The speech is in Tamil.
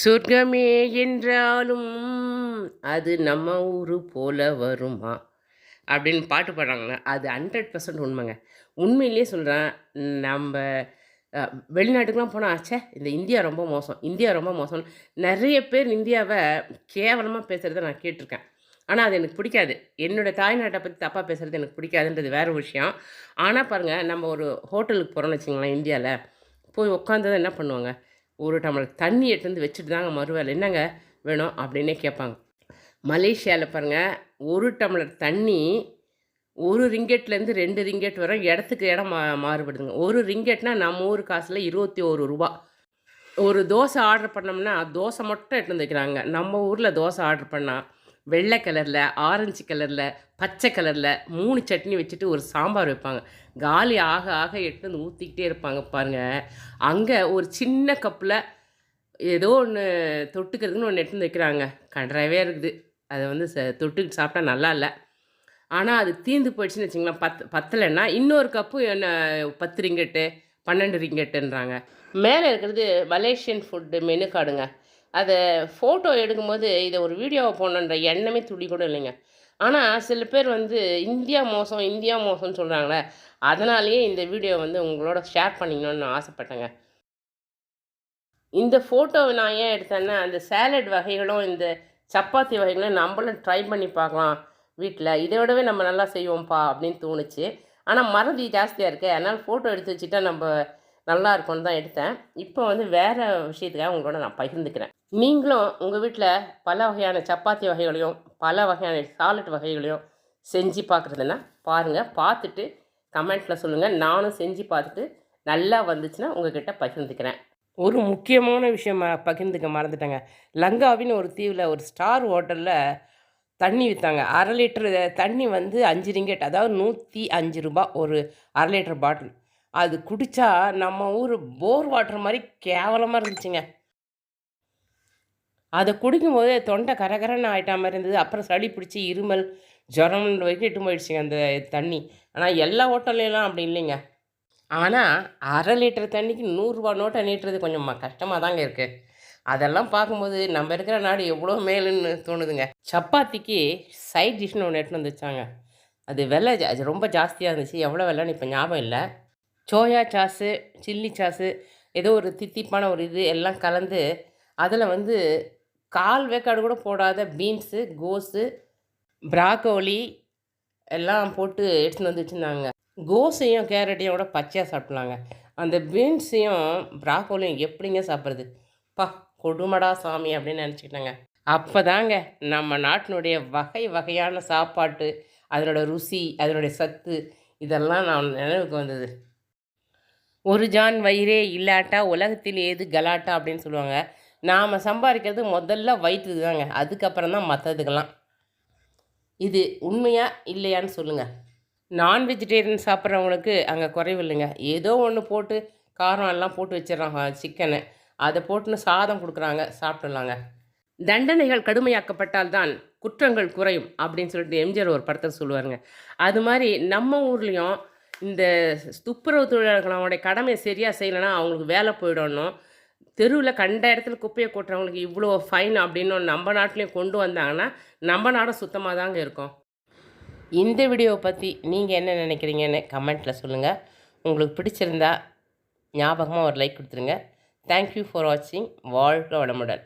சொர்க்கமே என்றாலும் அது நம்ம ஊர் போல வருமா? அப்படின்னு பாட்டு பாடுறாங்களே அது ஹண்ட்ரட் பர்சன்ட் உண்மைங்க. உண்மையிலேயே சொல்கிறேன் நம்ம வெளிநாட்டுக்கெலாம் போனால் ஆச்சே இந்த இந்தியா ரொம்ப மோசம் இந்தியா ரொம்ப மோசம் நிறைய பேர் இந்தியாவை கேவலமாக பேசுகிறத நான் கேட்டிருக்கேன். ஆனால் அது எனக்கு பிடிக்காது. என்னோட தாய்நாட்டை பற்றி தப்பாக பேசுகிறது எனக்கு பிடிக்காதுன்றது வேறு விஷயம். ஆனால் பாருங்கள் நம்ம ஒரு ஹோட்டலுக்கு போகிறோம்னு வச்சுங்களேன் இந்தியாவில் போய் உட்காந்ததை என்ன பண்ணுவாங்க? ஒரு டம்ளர் தண்ணி எடுத்து வந்து வச்சுட்டு தாங்க மறுவேலை என்னங்க வேணும் அப்படின்னே கேட்பாங்க. மலேசியாவில் பாருங்கள் ஒரு டம்ளர் தண்ணி ஒரு ரிங்கெட்லேருந்து ரெண்டு ரிங்கெட் வரை இடத்துக்கு இடம் மா மாறுபடுதுங்க. ஒரு ரிங்கெட்னா நம்ம ஊர் காசில் இருபத்தி ஒரு ரூபா. ஒரு தோசை ஆர்டர் பண்ணோம்னா தோசை மட்டும் எடுத்து வந்து வைக்கிறாங்க. நம்ம ஊரில் தோசை ஆர்டர் பண்ணால் வெள்ளை கலரில் ஆரஞ்சு கலரில் பச்சை கலரில் மூணு சட்னி வச்சுட்டு ஒரு சாம்பார் வைப்பாங்க. காலி ஆக ஆக எடுத்து வந்து ஊற்றிக்கிட்டே இருப்பாங்க பாருங்கள் அங்கே ஒரு சின்ன கப்பில் ஏதோ ஒன்று தொட்டுக்கிறதுக்குன்னு ஒன்று எடுத்து வந்து வைக்கிறாங்க. கன்றாவே இருக்குது. அதை வந்து ச தொட்டுக்கிட்டு சாப்பிட்டா நல்லா இல்லை. ஆனால் அது தீர்ந்து போயிடுச்சுன்னு வச்சுங்களேன் பத் பத்தலைன்னா இன்னொரு கப்பு என்ன பத்து ரிங்கெட்டு பன்னெண்டு ரிங்கெட்டுன்றாங்க. மேலே இருக்கிறது மலேசியன் ஃபுட்டு மெனு கார்டுங்க. அதை ஃபோட்டோ எடுக்கும்போது இதை ஒரு வீடியோவை போடணுன்ற எண்ணமே துளி கூட இல்லைங்க. ஆனால் சில பேர் வந்து இந்தியா மோசம் இந்தியா மோசம்னு சொல்கிறாங்களே அதனாலேயே இந்த வீடியோ வந்து உங்களோட ஷேர் பண்ணிக்கணும்னு நான் ஆசைப்பட்டேங்க. இந்த ஃபோட்டோவை நான் ஏன் எடுத்தேன்னா அந்த சேலட் வகைகளும் இந்த சப்பாத்தி வகைகளும் நம்மளும் ட்ரை பண்ணி பார்க்கலாம். வீட்டில் இதை விடவே நம்ம நல்லா செய்வோம்ப்பா அப்படின்னு தோணுச்சு. ஆனால் மறதி ஜாஸ்தியாக இருக்குது அதனால் ஃபோட்டோ எடுத்து வச்சுட்டா நம்ம நல்லா இருக்கும்னு தான் எடுத்தேன். இப்போ வந்து வேறு விஷயத்துக்காக உங்களோட நான் பகிர்ந்துக்கிறேன். நீங்களும் உங்கள் வீட்டில் பல வகையான சப்பாத்தி வகைகளையும் பல வகையான சாலட் வகைகளையும் செஞ்சு பார்க்குறதுன்னா பாருங்கள் பார்த்துட்டு கமெண்ட்டில் சொல்லுங்கள் நானும் செஞ்சு பார்த்துட்டு நல்லா வந்துச்சுன்னா உங்ககிட்ட பகிர்ந்துக்கிறேன். ஒரு முக்கியமான விஷயம் ம- பகிர்ந்துக்க மறந்துட்டேங்க. லங்காவின்னு ஒரு தீவில் ஒரு ஸ்டார் ஹோட்டலில் தண்ணி விற்றாங்க அரை லிட்டரு தண்ணி வந்து அஞ்சு ரிங்கெட் அதாவது நூற்றி அஞ்சு ரூபாய் ஒரு அரை லிட்டர் பாட்டில். அது குடித்தா நம்ம ஊர் போர் வாட்டர் மாதிரி கேவலமாக இருந்துச்சுங்க. அதை குடிக்கும்போது தொண்டை கரகரன்னு ஆயிட்டா மாதிரி இருந்தது. அப்புறம் சளி பிடிச்சி இருமல் ஜுரம் வரைக்கும் இட்டு போயிடுச்சுங்க அந்த தண்ணி. ஆனால் எல்லா ஹோட்டல்லையும் அப்படி இல்லைங்க. ஆனால் அரை லிட்டர் தண்ணிக்கு நூறுரூவா நோட்டை நீட்டுறது கொஞ்சம் கஷ்டமாக தாங்க இருக்குது அதெல்லாம் பார்க்கும்போது நம்ம இருக்கிற நாடு எவ்வளோ மேலுன்னு தோணுதுங்க. சப்பாத்திக்கு சைட் டிஷ்னு ஒன்று எடுத்துன்னு வந்துச்சாங்க அது விலை அது ரொம்ப ஜாஸ்தியாக இருந்துச்சு. எவ்வளோ விலைன்னு இப்போ ஞாபகம் இல்லை. சோயா சாஸு சில்லி சாஸு ஏதோ ஒரு தித்திப்பான ஒரு இது எல்லாம் கலந்து அதில் வந்து கால் வேக்காடு கூட போடாத பீன்ஸு கோஸு ப்ராக்கோலி எல்லாம் போட்டு எடுத்துன்னு வந்து வச்சுருந்தாங்க. கோஸையும் கேரட்டையும் கூட பச்சையாக சாப்பிட்லாங்க. அந்த பீன்ஸையும் ப்ராக்கோலியும் எப்படிங்க சாப்பிட்றது? பா கொடுமடா சாமி அப்படின்னு நினச்சிக்கிட்டாங்க. அப்போ தாங்க நம்ம நாட்டினுடைய வகை வகையான சாப்பாட்டு அதனோட ருசி அதனுடைய சத்து இதெல்லாம் நான் நினைவுக்கு வந்தது. ஒரு ஜான் வயிறே இல்லாட்டா உலகத்தில் ஏது கலாட்டா அப்படின்னு சொல்லுவாங்க. நாம் சம்பாதிக்கிறது முதல்ல வயிற்றுக்கு தாங்க அதுக்கப்புறம் தான் மற்றதுக்கெல்லாம் இது உண்மையா இல்லையான்னு சொல்லுங்கள் நான் வெஜிடேரியன் சாப்பிட்றவங்களுக்கு அங்கே குறைவு இல்லைங்க. ஏதோ ஒன்று போட்டு காரம் எல்லாம் போட்டு வச்சிடறாங்க சிக்கனை அதை போட்டுன்னு சாதம் கொடுக்குறாங்க சாப்பிட்டுலாங்க தண்டனைகள் கடுமையாக்கப்பட்டால்தான் குற்றங்கள் குறையும் அப்படின்னு சொல்லிட்டு எம்ஜிஆர் ஒரு படத்தில் சொல்லுவாருங்க. அது மாதிரி நம்ம ஊர்லேயும் இந்த துப்புரவு தொழிலாளர்களுடைய கடமையை சரியாக செய்யலைன்னா அவங்களுக்கு வேலை போயிடணும். தெருவில் கண்ட இடத்துல குப்பையை கொட்டுறவங்களுக்கு இவ்வளோ ஃபைன் அப்படின்னு நம்ம நாட்டிலையும் கொண்டு வந்தாங்கன்னா நம்ம நாடும் சுத்தமாக தாங்க இருக்கும். இந்த வீடியோவை பற்றி நீங்கள் என்ன நினைக்கிறீங்கன்னு கமெண்ட்டில் சொல்லுங்கள் உங்களுக்கு பிடிச்சிருந்தா ஞாபகமாக ஒரு லைக் கொடுத்துருங்க. தேங்க்யூ ஃபார் வாட்சிங் வாழ்க வளமுடன்.